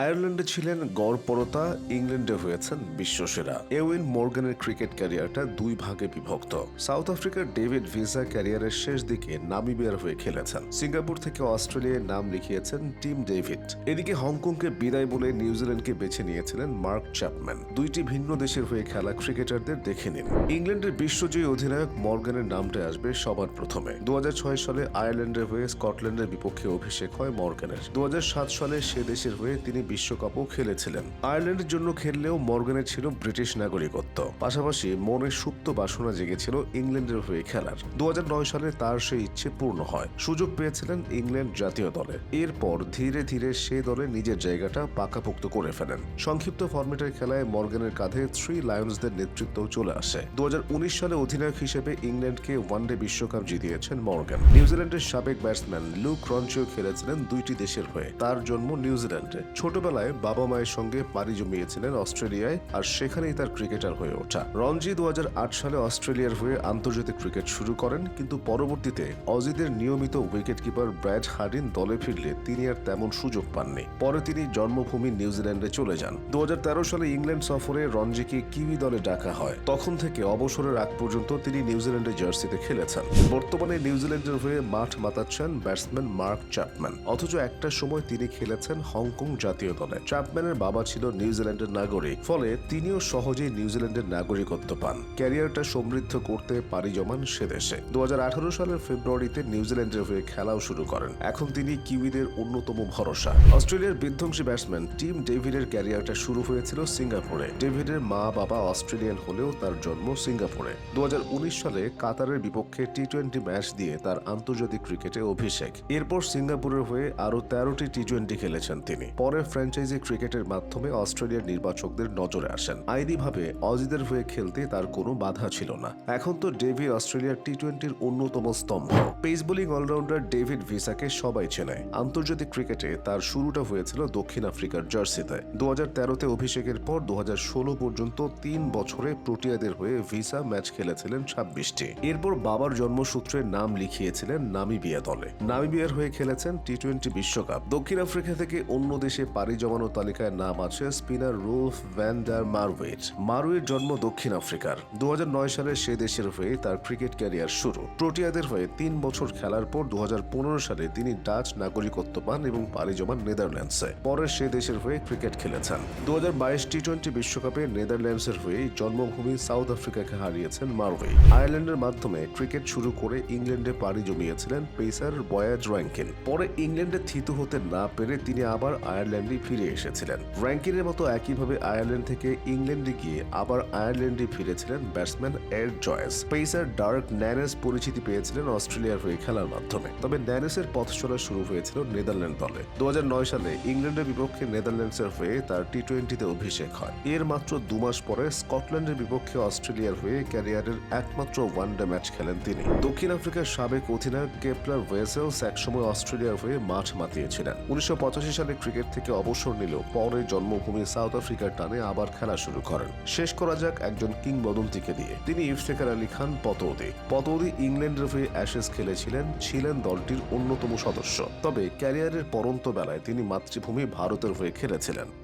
আয়ারল্যান্ডে ছিলেন গড়পরতা ইংল্যান্ডে হয়েছেন বিশ্বসেরা। এউইন মর্গানের ক্রিকেট ক্যারিয়ারটা দুই ভাগে বিভক্ত। সাউথ আফ্রিকার ডেভিড ভিসা ক্যারিয়ারের শেষ দিকে নামিবিয়ার হয়ে খেলেছেন। সিঙ্গাপুর থেকে অস্ট্রেলিয়ায় নাম লিখিয়েছেন টিম ডেভিড। এদিকে হংকংকে বিদায় বলে নিউজিল্যান্ডকে বেছে নিয়েছিলেন মার্ক চ্যাপম্যান। দুইটি ভিন্ন দেশের হয়ে খেলা ক্রিকেটারদের দেখে নিন। ইংল্যান্ডের বিশ্বজয়ী অধিনায়ক মর্গানের নামটা আসবে সবার প্রথমে। দু হাজার ছয় সালে আয়ারল্যান্ডের হয়ে স্কটল্যান্ডের বিপক্ষে অভিষেক হয় মর্গানের। দু হাজার সাত সালে সে দেশের হয়ে তিনি বিশ্বকাপও খেলেছিলেন। আয়ারল্যান্ডের জন্য খেললেও মর্গানের ছিল ব্রিটিশ নাগরিকত্ব। পাশাপাশি মনে সুপ্ত বাসনা জেগেছিল ইংল্যান্ডের হয়ে খেলার। দু সালে তার সেই ইচ্ছে পূর্ণ হয়। সুযোগ পেয়েছিলেন ইংল্যান্ড জাতীয় দলে। এরপর ধীরে ধীরে সে দলে নিজের জায়গাটা পাকাপোক্ত করে ফেলেন। সংক্ষিপ্ত ফরম্যাটের খেলায় মর্গানের কাঁধে থ্রি লায়ন্সদের নেতৃত্ব চলে আসে। দু হাজার উনিশ সালে অধিনায়ক হিসেবে ইংল্যান্ডকে ওয়ানডে বিশ্বকাপ জিতিয়েছেন মর্গান। নিউজিল্যান্ডের সাবেক ব্যাটসম্যান লুক রঞ্চিও খেলেছিলেন দুইটি দেশের হয়ে। তার জন্ম নিউজিল্যান্ডে। ছোটবেলায় বাবা মায়ের সঙ্গে পাড়ি জমিয়েছিলেন অস্ট্রেলিয়ায় আর সেখানেই তার ক্রিকেটার হয়ে ওঠা। রঞ্জি দু সালে অস্ট্রেলিয়ার হয়ে আন্তর্জাতিক ক্রিকেট শুরু করেন, কিন্তু পরবর্তীতে অজিদের নিয়মিত উইকেট কিপার ব্র্যাড হার্ডিন দলে ফিরলে তিনি আর তেমন সুযোগ পাননি। পরে তিনি জন্মভূমি নিউজিল্যান্ডে চলে যান। দু সালে ইংল্যান্ড সফরে রঞ্জিকে কিউই দলে ডাকা হয়। তখন থেকে অবসরের আগ পর্যন্ত তিনি নিউজিল্যান্ডের জার্সিতে খেলেছেন। বর্তমানে নিউজিল্যান্ডের হয়ে মাঠ মাতাচ্ছেন ব্যাটসম্যান মার্ক চ্যাপম্যান অথচ একটা সময় তিনি খেলেছেন হংকং জাতীয় দলে। চ্যাপম্যানের বাবা ছিল নিউজিল্যান্ডের নাগরিক, ফলে তিনিও সহজেই নিউজিল্যান্ডের নাগরিকত্ব পান। ক্যারিয়ারটা সমৃদ্ধ করতে পাড়ি জমান সে দেশে। দু সালের ফেব্রুয়ারিতে নিউজিল্যান্ডের হয়ে খেলাও শুরু করেন। এখন তিনি কিউইদের অন্যতম ভরসা। অস্ট্রেলিয়ার বিধ্বংসী ব্যাটসম্যান টিম ডেভিডের ক্যারিয়ারটা শুরু হয়েছিল সিঙ্গাপুরে। ডেভিডের মা বাবা অস্ট্রেলিয়ান হলেও তার জন্ম সিঙ্গাপুরে। দু হাজার উনিশ সালে কাতারের বিপক্ষে টি টোয়েন্টি ম্যাচ দিয়ে তার আন্তর্জাতিক ক্রিকেটে অভিষেক। এরপর সিঙ্গাপুরের হয়ে আরও তেরোটি টি টোয়েন্টি খেলেছেন তিনি। পরে ফ্র্যাঞ্চাইজি ক্রিকেটের মাধ্যমে অস্ট্রেলিয়ার নির্বাচকদের নজরে আসেন। আইনিভাবে অজিদের হয়ে খেলতে তার কোনো বাধা ছিল না। এখন তো ডেভিড অস্ট্রেলিয়ার টি টোয়েন্টির অন্যতম স্তম্ভ। পেস বোলিং অলরাউন্ডার ডেভিড ভিসাকে সবাই চেনে। আন্তর্জাতিক ক্রিকেটে তার শুরুটা হয়েছিল দক্ষিণ আফ্রিকার জার্সিতে। দু তেরোতে অভিষেকের পর দু হাজার ষোলো পর্যন্ত তিন বছরে প্রোটিয়াদের হয়ে ভিসা ম্যাচ খেলেছিলেন ছাব্বিশটি। এরপর বাবার জন্মসূত্রে নাম লিখিয়েছিলেন নামিবিয়া দলে। নামিবিয়ার হয়ে খেলেছেন টি টোয়েন্টি বিশ্বকাপ। দক্ষিণ আফ্রিকা থেকে অন্য দেশে পাড়ি জমানো তালিকায় নাম আছে spinner Roelof van der Merwe মারুইর জন্ম দক্ষিণ আফ্রিকার। দু হাজার নয় সালে সে দেশের হয়ে তার ক্রিকেট ক্যারিয়ার শুরু। প্রোটিয়াদের হয়ে তিন বছর খেলার পর দু সালে তিনি ডাচ নাগরিকত্ব পান এবং পাড়ি জমান নেদারল্যান্ডসে। পরে সে দেশের হয়ে ক্রিকেট খেলেছেন। দু টি টোয়েন্টি বিশ্বকাপে নেদারল্যান্ডসের হয়ে জন্মভূমি সাউথ আফ্রিকাকে হারিয়েছেন মারওয়ে আয়ারল্যান্ডের মাধ্যমে ক্রিকেট শুরু করে ইংল্যান্ডে পাড়ি জমিয়েছিলেন পেসার বয়াজ র্যাঙ্কিন পরে ইংল্যান্ডে থিতু হতে না পেরে তিনি আবার আয়ারল্যান্ডে ফিরে এসেছিলেন। র্যাঙ্কিনের মতো একইভাবে আয়ারল্যান্ড থেকে ইংল্যান্ডে গিয়ে আবার আয়ারল্যান্ডে ফিরেছিলেন batsman Ed Joyce. Pacer Dirk Nannes পরিচিতি পেয়েছিলেন অস্ট্রেলিয়ার হয়ে খেলার মাধ্যমে। তবে ন্যানেসের পথ চলা শুরু হয়েছিল নেদারল্যান্ড দলে। দু সালে ইংল্যান্ডের বিপক্ষে নেদারল্যান্ডসের হয়ে তার টি টোয়েন্টিতে অভিষেক হয়। এর মাত্র দু মাস পরে স্কটল্যান্ডের বিপক্ষে অস্ট্রেলিয়ার হয়ে ক্যারিয়ারের একমাত্র ওয়ানডে ম্যাচ খেলেন তিনি। দক্ষিণ আফ্রিকার সাবেক অধিনায়ক কেপলার ওয়েসেলস একসময় অস্ট্রেলিয়ার হয়ে মাঠ মাতিয়েছিলেন। উনিশশো সালে ক্রিকেট থেকে অবসর নিলেও পরে জন্মভূমি সাউথ আফ্রিকার টানে আবার খেলা শুরু করেন। শেষ করা যাক একজন কিংবদন্তিকে দিয়ে। তিনি ইফতেখার আলী খান পতৌদি। পতৌদি ইংল্যান্ডের হয়ে অ্যাশেস খেলেছিলেন, ছিলেন দলটির অন্যতম সদস্য। তবে ক্যারিয়ারের পরন্ত বেলায় তিনি মাতৃভূমি ভারতের হয়ে খেলেছিলেন।